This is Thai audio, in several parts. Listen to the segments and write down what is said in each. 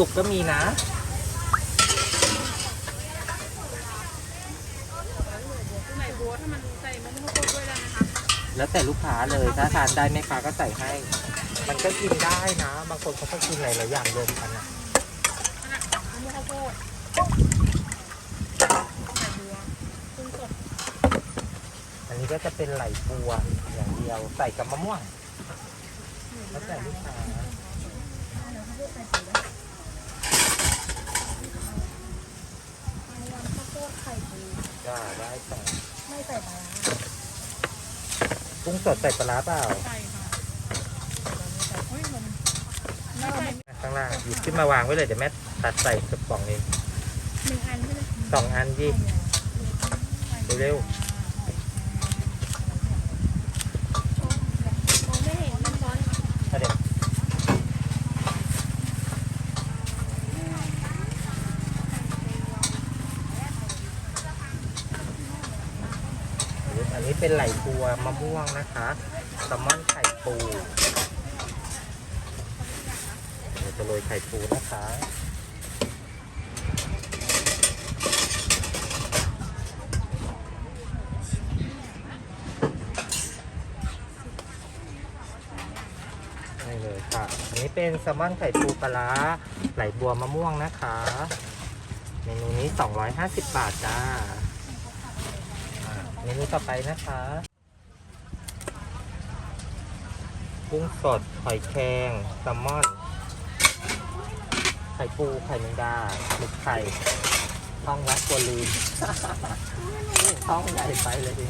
สุกก็มีนะไหนบัวถ้ามันใส่มะม่วงข้าวโพดด้วยได้ไหมคะแล้วแต่ลูกค้าเลยถ้าทานได้แม่ค้าก็ใส่ให้ มันก็กินได้นะ บางคนเขาก็กินหลายๆอย่างรวมกันนะอันนั้นมะม่วงข้าวโพดไหนบัวกุ้งสดอันนี้ก็จะเป็นไหลบัวอย่างเดียวใส่กับมะม่วงแล้วแต่ลูกค้า ข้าวโพดไข่ ปูก็ได้แต่ไม่ใส่ปลาร้ากุ้งสดใส่ปลาร้าเปล่าใส่ค่ะเฮ้ยมันไม่ใส่ข้างล่างหยิบขึ้นมาวางไว้เลยเดี๋ยวแม่ตัดใส่กระป๋องเองหนึ่งอันใช่ไหมสองอันยี่เร็วมองไม่เห็นมันร้อน เอาเดี๋ยวอันนี้ เป็นไหลบัวมะม่วงนะคะแซลมอนไข่ปูเดี๋ยวจะโรยไข่ปูนะคะนี่เลยค่ะ อันนี้เป็นแซลมอนไข่ปูปลาไหลบัวมะม่วงนะคะ เมนูนี้ 250 บาทจ้าอ่าเมนูต่อไปนะคะ กุ้งสดหอยแครงแซลมอน ไข่ปู ไข่แมงดาหมึกไข่ท้องวัดกลัวลืมท้องใหญ่ไปเลยที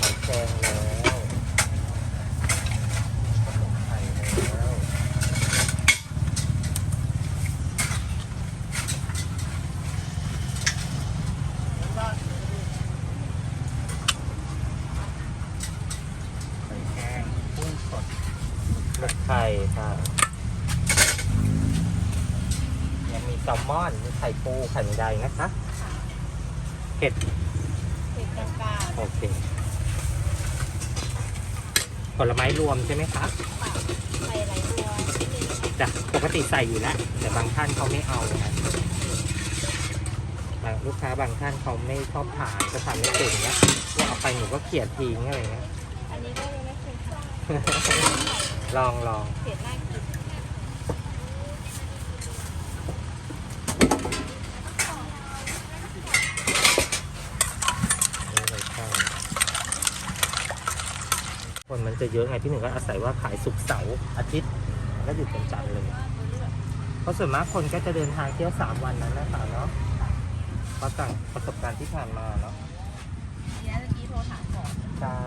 หอยแครงแล้วไข่แล้วไข่แห้งกุ้งสดหมึกไข่ค่ะยังมีแซลมอน มีไข่ปูไข่แมงดนะคะเผ็ดเผ็ดกลางโอเค ผลไม้รวมใช่ไหมคะใส่หลบัวจ้ะปกติใส่อยู่แล้วแต่บางท่านเขาไม่เอานะบางลูกค้าบางท่านเขาไม่ชอบทานจะทานไม่เป็นเนี้ยว่าเอาไปหนูก็เกลียดทิ้งอะไรเงี้ยอันนี้ก็ยังไม่เคยทานลองลองเผ็ดน่ากน นี่เลยค่ะ คนมันจะเยอะไงพี่หนึ่งก็อาศัยว่าขายศุกร์เสาร์อาทิตย์แล้วก็หยุดเป็นจันทร์เลย เพราะส่วนมากคนก็จะเดินทางเที่ยวสามวันนั้นนะคะเนาะเพราะจากประสบการณ์ที่ผ่านมาเนาะเนี้ยเมื่อกี้โทรถามก่อนใช่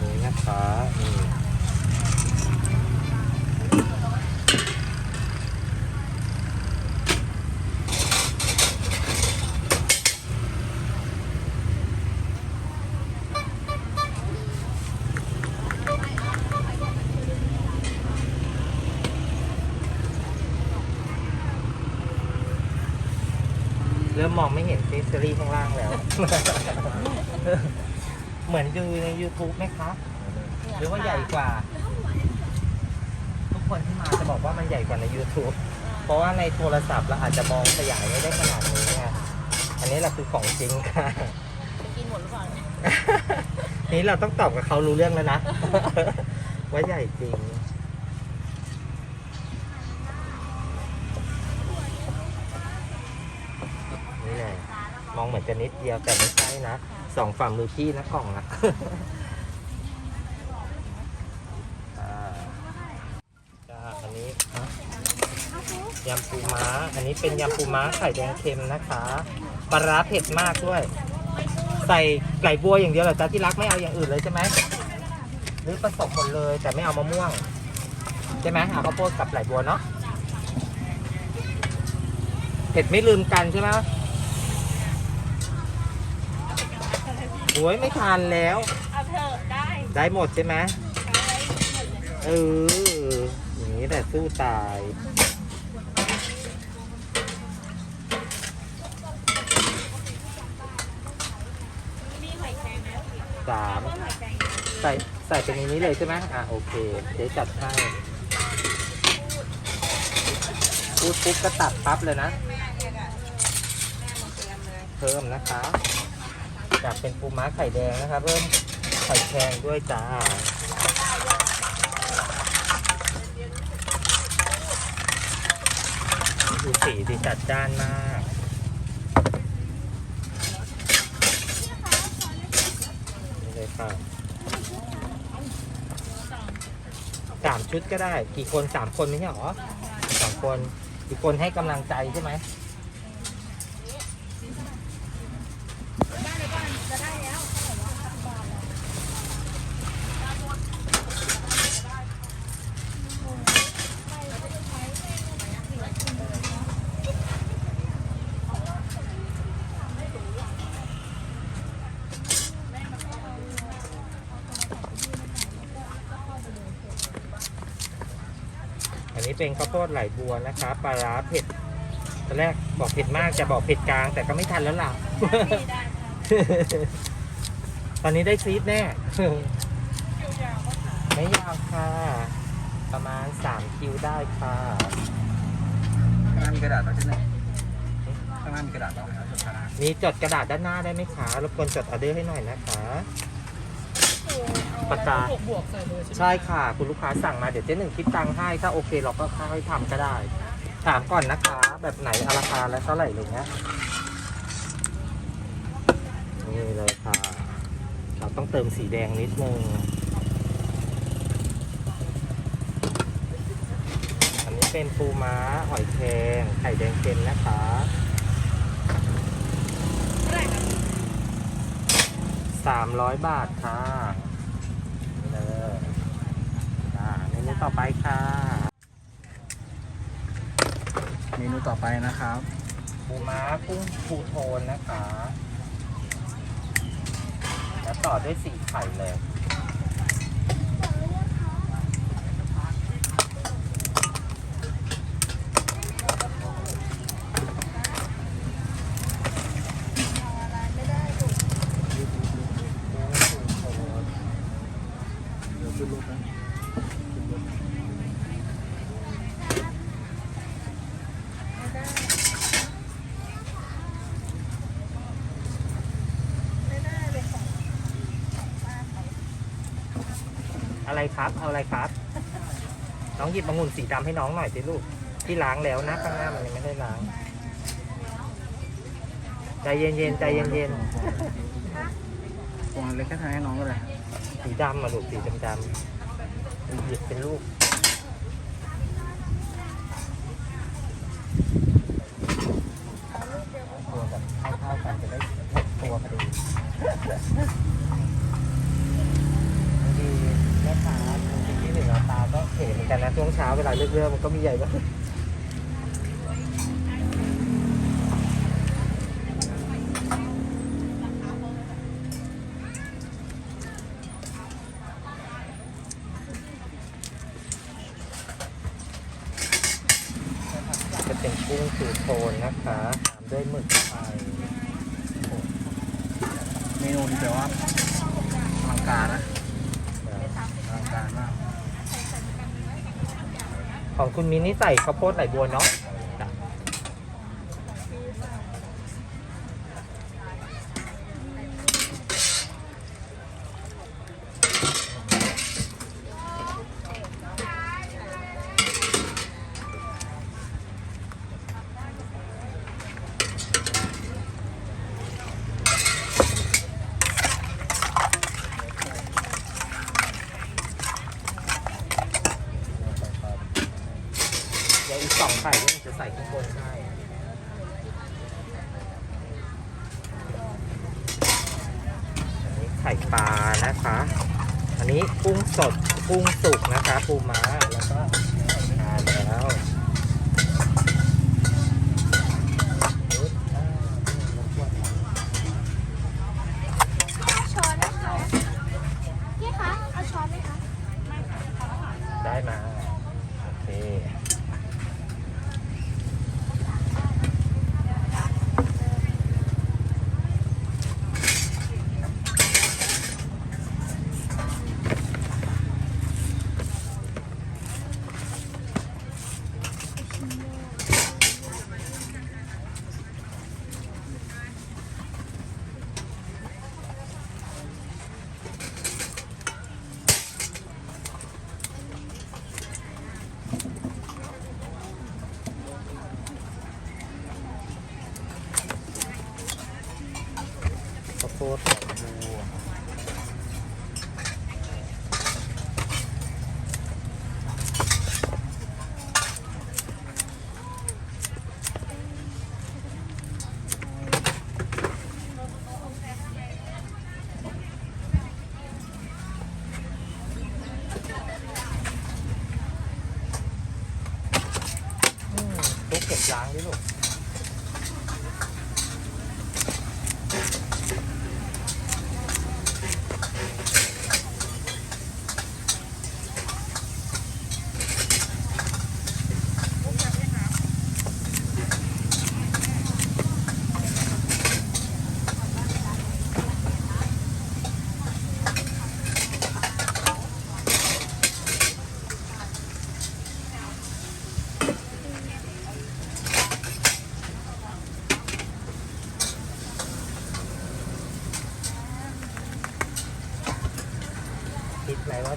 นี่นะคะนี่เริ่ มมองไม่เห็นฟิสเซอรี่ข้างล่างแล้ว เหมือนดูใน YouTube ไหมคะหรือว่าใหญ่กว่า ทุกคนที่มาจะบอกว่ามันใหญ่กว่าใน YouTube เพราะว่าในโทรศัพท์เราอาจจะมองขยายไม่ได้ขนาดนี้ไงอันนี้แหละคือของจริงค่ะจะกินหมดหรือเปล่าเนี่ย นี้เราต้องตอบกับเขารู้เรื่องแล้วนะ ว่าใหญ่จริง นี่แหละม องเหมือนจะนิดเดียวแต่ไม่ใช่นะสองฝ่ามือพี่นะกล่องนะอ่าจ้าอันนี้ฮะยำปูม้า อันนี้เป็นยำปูม้าไข่แดงเค็มนะคะปลาร้าเผ็ดมากด้วย ใส่ไหลบัวอย่างเดียวเหรอจ๊ะที่รักไม่เอาอย่างอื่นเลยใช่ไหมหรือผสมหมดเลยแต่ไม่เอามะม่วงใช่ไหมเอาข้าวโพดกับไหลบัวเนาะเผ็ดไม่ลืมกันใช่ไหม โอ้ยไม่ทานแล้ว เอาเถอะได้ได้หมดใช่ไหมได้หมดเลยเอออย่างนี้แหละสู้ตาย มีหอยแครงไหมสามเพิ่มหอยแครงใส่ใส่เป็นในนี้เลยใช่ไหมอะโอเคเดี๋ยวจัดให้พูดปุ๊บก็ตัดปั๊บเลยนะ เพิ่มนะคะ จากเป็นปูม้าไข่แดงนะคะเพิ่มไข่แครงด้วยจ้าดูสีสิจัดจ้านมากนี่เลยค่ะสามชุดก็ได้ กี่คนสามคนไม่ใช่หรอสองคน อีกคนให้กำลังใจใช่ไหม อันนี้เป็นข้าวโพดไหลบัวนะคะปลาร้าเผ็ดตอนแรกบอกเผ็ดมากจะบอกเผ็ดกลาง แต่ก็ไม่ทันแล้วล่ะมีได้ค่ะตอนนี้ได้ซีดแน่ คิวยาวก็ขายไม่ยาวค่ะ ประมาณ 3 คิวได้ค่ะข้างหน้ามีกระดาษต่อที่ไหนข้างหน้ามีกระดาษต่อไหมครับสุดท้ายมีจดกระดาษด้านหน้าได้ไหมคะรบกวนจดออเดอร์ให้หน่อยนะคะ ปากกา บวกบวกใส่เลยใช่ไหมใช่ค่ะ คุณลูกค้าสั่งมาเดี๋ยวเจ๊หนึ่งคิดตังค์ให้ ถ้าโอเคเราก็ค่อยทำก็ได้ ถามก่อนนะคะ แบบไหนเอาราคาและเท่าไหร่อะไรเงี้ยนี่เลยค่ะ เราต้องเติมสีแดงนิดนึง อันนี้เป็นปูม้าหอยแครงไข่แดงเค็มนะคะ สามร้อยบาทค่ะเลยอ่าเมนูต่อไปค่ะ เมนูต่อไปนะครับปูม้ากุ้งปูโทนนะคะ แล้วต่อด้วยสีไข่เลย อะไรครับ เอาอะไรครับ น้องหยิบองุ่นสีดำให้น้องหน่อยสิลูก ที่ล้างแล้วนะข้างหน้ามันยังไม่ได้ล้าง ใจเย็นๆใจเย็นวางเล็กแค่ทางให้น้องก็ได้ๆสีดำมาลูกสีดำๆหยิบเป็นลูก ตัวแบบเท่าๆกันจะได้ตัวพอดีบางทีแม่ค้าบางทีที่หนึ่งเอาตาก็เห็นเหมือนกันนะช่วง เช้าเวลาเลือกๆมันก็มีใหญ่บ้างจะเป็นกุ้งสูตรโทนนะคะตามด้วยหมึกไฟเมนูนี้แปลว่าอลังการนะอลังการมาก ของคุณมินนี่ใส่ข้าวโพดไหลบัวเนาะ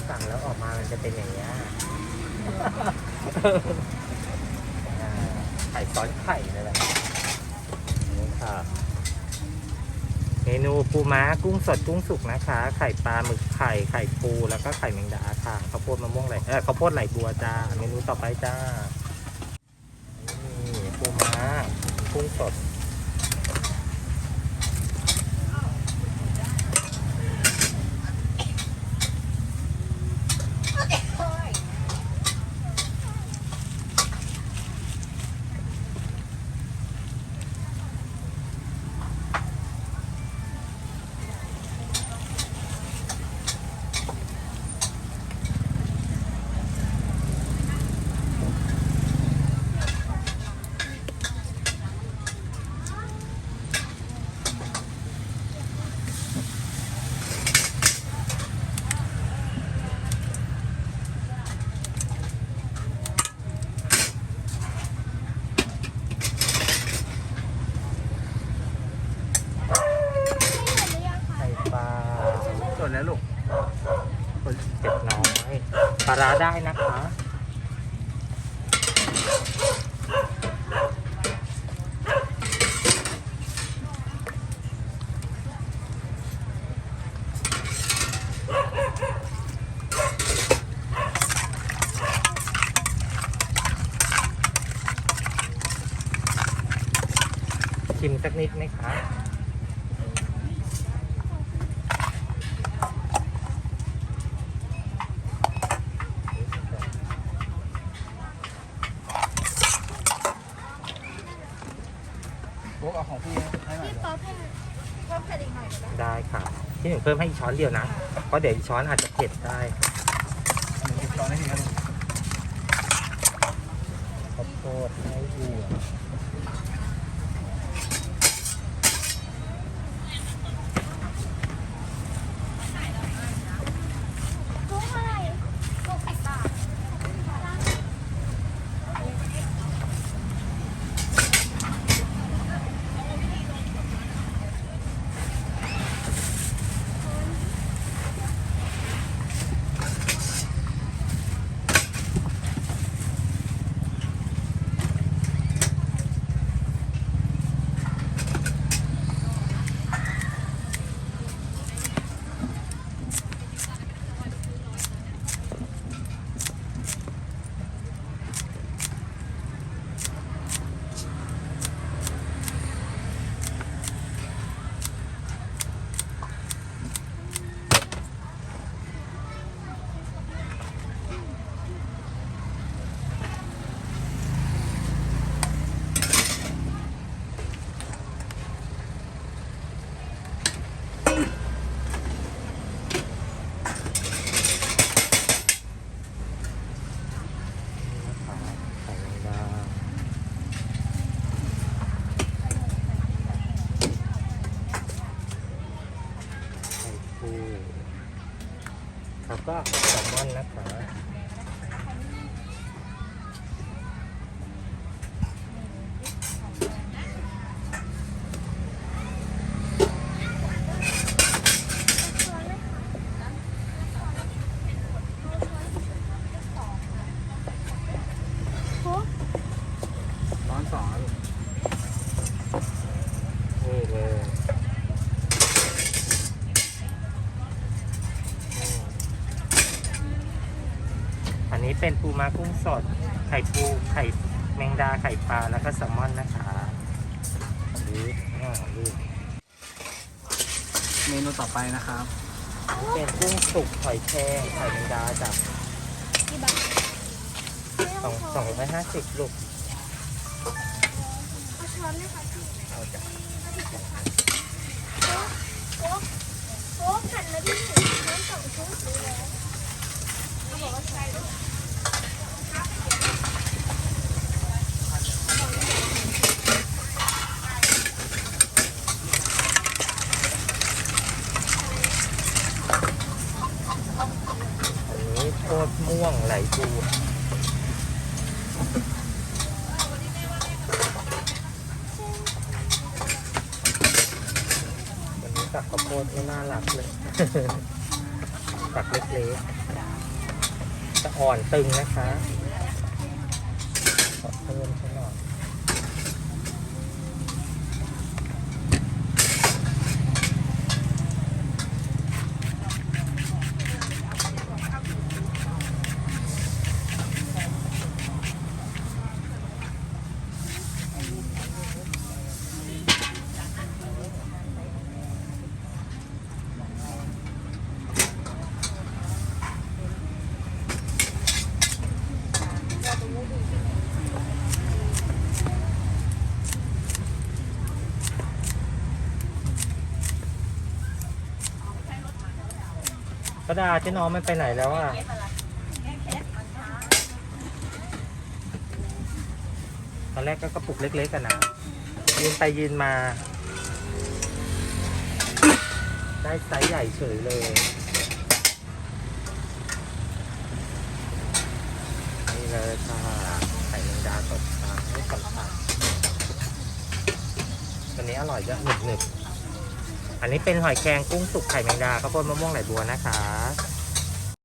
สั่งแล้วออกมามันจะเป็นอย่างนี้ยอ่าไข่ซ้อนไข่เลยแหละนี่ค่ะ เมนูปูม้ากุ้งสดกุ้งสุกนะคะ ไข่ปลาหมึกไข่ไข่ปูแล้วก็ไข่แมงดาค่ะข้าวโพดมะม่วงไหลเออข้าวโพดไหลบัวจ้า เมนูต่อไปจ้า นี่ปูม้ากุ้งสด ไข่ปลา ส่วนแล้วลูก เผ็ดน้อยปลาร้าได้นะคะ ชิมสักนิดไหมคะพวกเอาของพี่ให้หน่อยพี่ป๊อปให้เพิ่มเผ็ดอีกหน่อยก็ได้ได้ค่ะที่หนึ่งเพิ่มให้อีกช้อนเดียวนะ เพราะเดี๋ยวอีกช้อนอาจจะเผ็ดได้อันนี้ตอนนี้พี่ครับ ข้าวโพดให้บัว กุ้งเท่าไหร่หกสิบบาท น ก็แซลมอนนะคะ ร้อนสองแล้วลูก นี่เลยอืมอั นนี้เป็นปูม้ากุ้งสด ไข่ปูไข่แมงดาไข่ปลาแล้วก็แซลมอนนะคะอันนี้อ่าลูกเมนูต่อไปนะครับ เป็นกุ้งสุกหอยแครงไข่แมงดาจากกี่บาทสองสองร้อยห้าสิบลูกเอาช้อนไหมคะพี่เอาจากโอ๊ะโอ๊ะขันแล้วพี่ช้อนสองชุดเลยแล้วเขาบอกว่าใช่ด้วย อันนี้โคตรม่วงไหลปูวันนี้ตักข้าวโพดไม่น่ารักเลย ตักเล็กๆจะอ่อน ตึงนะคะขอเพิ่มสักหน่อย กระดาษเจ๊น้องมันไปไหนแล้วอะตอนแรกก็กระปุกเล็กๆกันนะยืนไปยืนมา ได้ไซส์ใหญ่เฉยเลยนี่เลยค่ะไข่แมงดาสดค่ะไม่สัมผัสวันนี้อร่อยเยอะหนึบๆ อันนี้เป็นหอยแครงกุ้งสุกไข่แมงดาข้าวโพดมะม่วงไหลบัวนะคะ